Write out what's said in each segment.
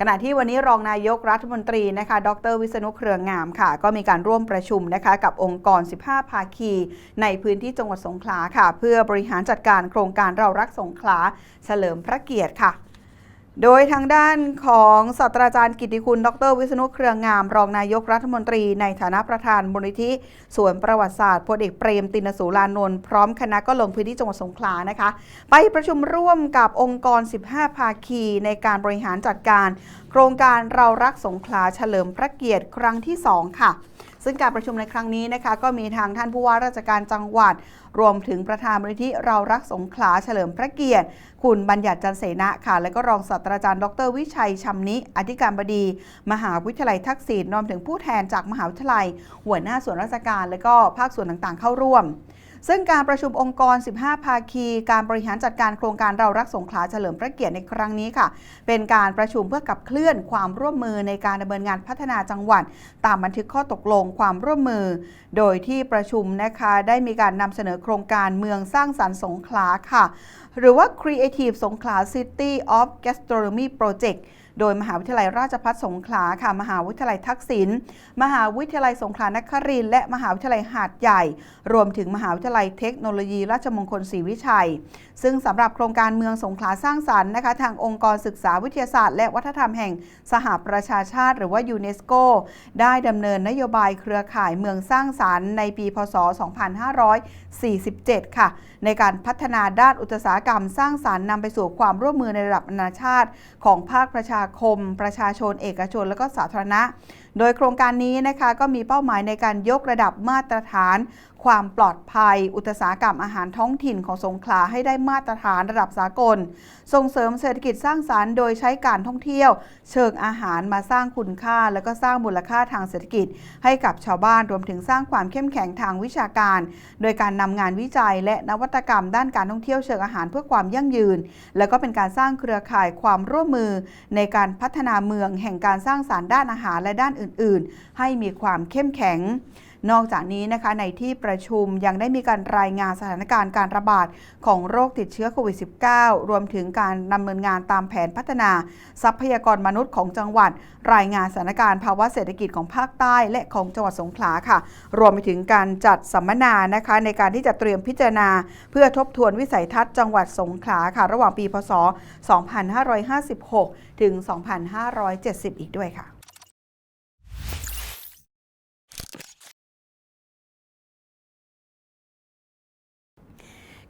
ขณะที่วันนี้รองนายกรัฐมนตรีนะคะ ดรวิษณุเครืองามค่ะ ก็มีการร่วมประชุมนะคะกับองค์กร 15 ภาคี ในพื้นที่จังหวัดสงขลาค่ะ เพื่อบริหารจัดการโครงการเรารักสงขลาเฉลิมพระเกียรติค่ะ โดยทางด้านของศาสตราจารย์กิติคุณ ดร วิษณุเครืองาม รองนายกรัฐมนตรีในฐานะประธานมูลนิธิสวนประวัติศาสตร์พลเอกเปรมตินสูรานนท์พร้อมคณะก็ลงพื้นที่จังหวัดสงขลานะคะ ไปประชุมร่วมกับองค์กร 15 ภาคีในการบริหารจัดการ โครงการเรารักสงขลาเฉลิมพระเกียรติครั้งที่ 2 ค่ะ ซึ่งการประชุมในครั้งนี้นะคะก็มีทางท่านผู้ว่าราชการจังหวัด รวมถึงประธานมูลนิธิเรารักสงขลาเฉลิมพระเกียรติ คุณบัญญัติจันเสนะค่ะ และก็รองศาสตราจารย์ดรวิชัยชำนิ อธิการบดี มหาวิทยาลัยทักษิณรวมถึงผู้แทนจากมหาวิทยาลัย หัวหน้าส่วนราชการ และก็ภาคส่วนต่างๆ เข้าร่วม ซึ่งการประชุมองค์กร 15 ภาคี การบริหารจัดการโครงการเรารักสงขลาเฉลิมพระเกียรติในครั้งนี้ค่ะ เป็นการประชุมเพื่อกับเคลื่อนความร่วมมือในการดำเนินงานพัฒนาจังหวัด ตามบันทึกข้อตกลงความร่วมมือ โดยที่ประชุมนะคะได้มีการนำเสนอโครงการเมืองสร้างสรรค์สงขลาค่ะ หรือว่า Creative สงขลา City of Gastronomy Project โดยมหาวิทยาลัยราชภัฏสงขลาค่ะ มหาวิทยาลัยทักษิณ มหาวิทยาลัยสงขลานครินทร์และมหาวิทยาลัยหาดใหญ่ รวมถึงมหาวิทยาลัยเทคโนโลยี ราชมงคลศรีวิชัย ซึ่งสำหรับโครงการเมืองสงขลาสร้างสรรค์นะคะ ทางองค์กรศึกษาวิทยาศาสตร์ และวัฒนธรรมแห่งสหประชาชาติ หรือว่ายูเนสโกได้ดำเนินนโยบายเครือข่ายเมืองสร้างสรรค์ในปี พศ 2547 ค่ะ ในการพัฒนาด้านอุตสาหกรรมสร้างสารรค์นำไปสู่ความร่วมมือในระดับนานาชาติ ของภาคประชาคม ประชาชน เอกชน และก็สาธารณะ โดยโครงการนี้นะคะก็มีเป้าหมายในการยกระดับมาตรฐาน ความปลอดภัย อุตสาหกรรมอาหารท้องถิ่นของสงขลาให้ได้มาตรฐานระดับสากล ส่งเสริมเศรษฐกิจสร้างสารรค์โดยใช้การท่องเที่ยว เชิงอาหารมาสร้างคุณค่า และก็สร้างมูลค่าทางเศรษฐกิจ ให้กับชาวบ้านรวมถึงสร้างความเข้มแข็งทางวิชาการ โดยการนำงานวิจัย และนวัตกรรม ด้านการท่องเที่ยวเชิงอาหารเพื่อความยั่งยืน และก็เป็นการสร้างเครือข่ายความร่วมมือ ในการพัฒนาเมืองแห่งการสร้างสารรค์ด้านอาหารและด้านอื่นๆ ให้มีความเข้มแข็ง นอกจากนี้นะคะในที่ประชุมยังได้มีการรายงานสถานการณ์การระบาดของโรคติดเชื้อโควิด -19 รวมถึงการดำเนินงานตามแผนพัฒนา ทรัพยากรมนุษย์ของจังหวัด รายงานสถานการณ์ภาวะเศรษฐกิจของภาคใต้และของจังหวัดสงขลาค่ะ รวมไปถึงการจัดสัมมนานะคะในการที่จะเตรียมพิจารณา เพื่อทบทวนวิสัยทัศน์จังหวัดสงขลาค่ะ ระหว่างปีพศ 2556 ถึง 2570 อีกด้วยค่ะ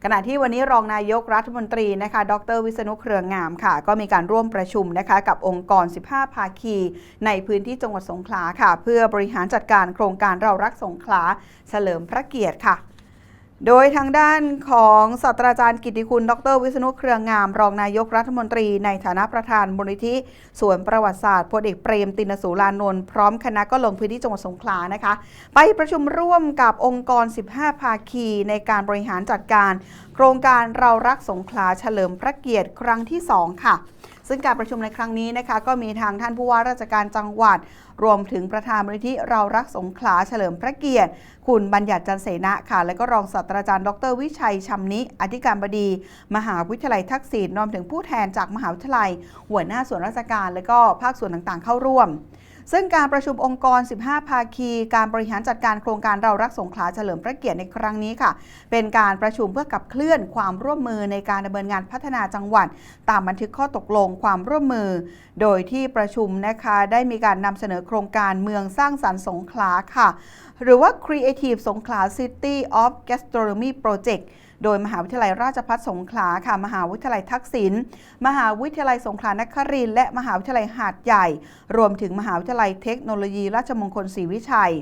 ขณะที่วันนี้รองนายกรัฐมนตรีนะคะ ดร วิษณุเครืองามค่ะ ก็มีการร่วมประชุมนะคะ กับองค์กร 15 ภาคี ในพื้นที่จังหวัดสงขลาค่ะ เพื่อบริหารจัดการโครงการเรารักสงขลา เฉลิมพระเกียรติค่ะ โดยทางด้านของศาสตราจารย์กิติคุณ ดร วิษณุเครืองาม รองนายกรัฐมนตรี ในฐานะประธานมูลนิธิสวนประวัติศาสตร์พลเอกเปรมตินสูรานนท์พร้อมคณะก็ลงพื้นที่จังหวัดสงขลานะคะ ไปประชุมร่วมกับองค์กร 15 ภาคีในการบริหารจัดการ โครงการเรารักสงขลาเฉลิมพระเกียรติครั้งที่ 2 ค่ะ ซึ่งการประชุมในครั้งนี้นะคะ ก็มีทางท่านผู้ว่าราชการจังหวัด รวมถึงประธานมูลนิธิเรารักสงขลาเฉลิมพระเกียรติ คุณบัญญัติจันเสนะค่ะ และก็รองศาสตราจารย์ดร วิชัยชำนิ อธิการบดี มหาวิทยาลัยทักษิณรวมถึงผู้แทนจากมหาวิทยาลัย หัวหน้าส่วนราชการ และก็ภาคส่วนต่างๆ เข้าร่วม ซึ่งการประชุมองค์กร 15 ภาคี การบริหารจัดการโครงการเรารักสงขลาเฉลิมพระเกียรติในครั้งนี้ค่ะ เป็นการประชุมเพื่อกับเคลื่อนความร่วมมือในการดำเนินงานพัฒนาจังหวัด ตามบันทึกข้อตกลงความร่วมมือ โดยที่ประชุมนะคะได้มีการนำเสนอโครงการเมืองสร้างสรรค์สงขลาค่ะ หรือว่า Creative สงขลา City of Gastronomy Project โดยมหาวิทยาลัยราชภัฏสงขลาค่ะมหาวิทยาลัยทักษิณมหาวิทยาลัยสงขลานครินทร์และมหาวิทยาลัยหาดใหญ่ รวมถึงมหาวิทยาลัยเทคโนโลยีราชมงคลศรีวิชัย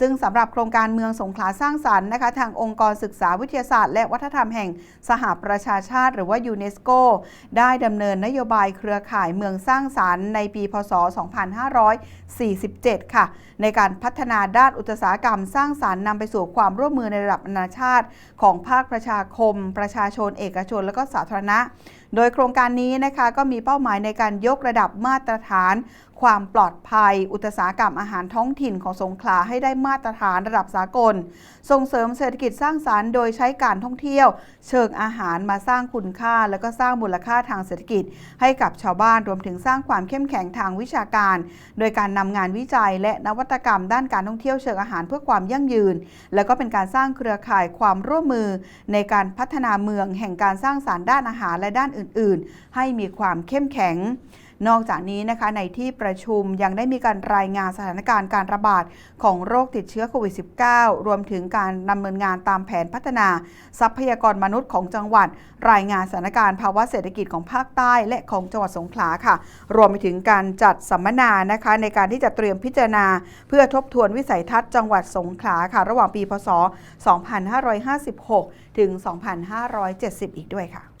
ซึ่งสำหรับโครงการเมืองสงขลาสร้างสรรค์นะคะทางองค์กรศึกษาวิทยาศาสตร์ และวัฒนธรรมแห่งสหประชาชาติ หรือว่ายูเนสโกได้ดำเนินนโยบายเครือข่ายเมืองสร้างสรรค์ในปีพศ 2547 ค่ะ ในการพัฒนาด้านอุตสาหกรรมสร้างสารรค์นำไปสู่ความร่วมมือในระดับนานาชาติ ของภาคประชาคม ประชาชน เอกชน และก็สาธารณะ โดยโครงการนี้นะคะก็มีเป้าหมายในการยกระดับมาตรฐาน ความปลอดภัย อุตสาหกรรมอาหารท้องถิ่นของสงขลาให้ได้มาตรฐานระดับสากล ส่งเสริมเศรษฐกิจสร้างสารรค์โดยใช้การท่องเที่ยว เชิงอาหารมาสร้างคุณค่า และก็สร้างมูลค่าทางเศรษฐกิจ ให้กับชาวบ้านรวมถึงสร้างความเข้มแข็งทางวิชาการ โดยการนำงานวิจัย และนวัตกรรม ด้านการท่องเที่ยวเชิงอาหารเพื่อความยั่งยืน แล้วก็เป็นการสร้างเครือข่ายความร่วมมือ ในการพัฒนาเมืองแห่งการสร้างสารรค์ด้านอาหารและด้านอื่นอื่นๆ ให้มีความเข้มแข็ง นอกจากนี้นะคะในที่ประชุมยังได้มีการรายงานสถานการณ์การระบาดของโรคติดเชื้อโควิด -19 รวมถึงการดำเนินงานตามแผนพัฒนา ทรัพยากรมนุษย์ของจังหวัด รายงานสถานการณ์ภาวะเศรษฐกิจของภาคใต้และของจังหวัดสงขลาค่ะ รวมไปถึงการจัดสัมมนานะคะในการที่จะเตรียมพิจารณา เพื่อทบทวนวิสัยทัศน์จังหวัดสงขลาค่ะ ระหว่างปีพศ 2556 ถึง 2570 อีกด้วยค่ะ